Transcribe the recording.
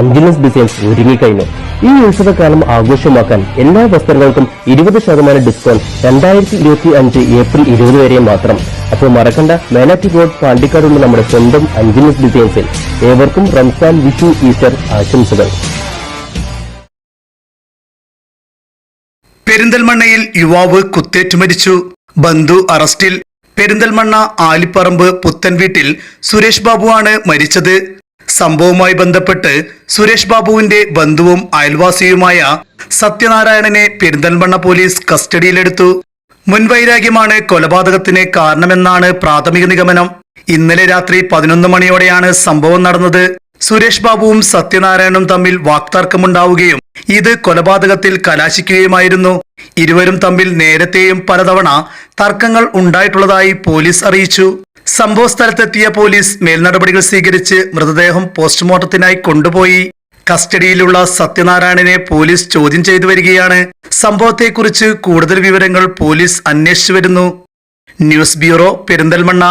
Anjali's designs ഒരുങ്ങിക്കഴിഞ്ഞു. ഈ ഉത്സവകാലം ആഘോഷമാക്കാൻ എല്ലാ വസ്ത്രങ്ങൾക്കും ഇരുപത് ശതമാനം ഡിസ്കൗണ്ട് രണ്ടായിരത്തി ഇരുപത്തി അഞ്ച് ഏപ്രിൽ ഇരുപത് വരെ മാത്രം. അപ്പോൾ മറക്കണ്ട മേലാറ്റി റോഡ് പാണ്ടിക്കാടുള്ള നമ്മുടെ സ്വന്തം അഞ്ചിനസ് ഡിസൈൻസിൽ. ഏവർക്കും റംസാൻ വിഷു ഈസ്റ്റർ ആശംസകൾ. പെരിന്തൽമണ്ണയിൽ യുവാവ് കുത്തേറ്റ് മരിച്ചു. ബന്ധു അറസ്റ്റിൽ. പെരിന്തൽമണ്ണ ആലിപ്പറമ്പ് പുത്തൻവീട്ടിൽ സുരേഷ് ബാബുവാണ് മരിച്ചത്. സംഭവവുമായി ബന്ധപ്പെട്ട് സുരേഷ് ബാബുവിന്റെ ബന്ധുവും അയൽവാസിയുമായ സത്യനാരായണനെ പെരിന്തൽമണ്ണ പോലീസ് കസ്റ്റഡിയിലെടുത്തു. മുൻവൈരാഗ്യമാണ് കൊലപാതകത്തിന് കാരണമെന്നാണ് പ്രാഥമിക നിഗമനം. ഇന്നലെ രാത്രി പതിനൊന്ന് മണിയോടെയാണ് സംഭവം നടന്നത്. സുരേഷ് ബാബുവും സത്യനാരായണും തമ്മിൽ വാക്തർക്കമുണ്ടാവുകയും ഇത് കൊലപാതകത്തിൽ കലാശിക്കുകയുമായിരുന്നു. ഇരുവരും തമ്മിൽ നേരത്തെയും പലതവണ തർക്കങ്ങൾ ഉണ്ടായിട്ടുള്ളതായി പോലീസ് അറിയിച്ചു. സംഭവ സ്ഥലത്തെത്തിയ പോലീസ് മേൽനടപടികൾ സ്വീകരിച്ച് മൃതദേഹം പോസ്റ്റ്മോർട്ടത്തിനായി കൊണ്ടുപോയി. കസ്റ്റഡിയിലുള്ള സത്യനാരായണനെ പോലീസ് ചോദ്യം ചെയ്തു വരികയാണ്. സംഭവത്തെക്കുറിച്ച് കൂടുതൽ വിവരങ്ങൾ പോലീസ് അന്വേഷിച്ചു വരുന്നു. News bureau Perinthalmanna.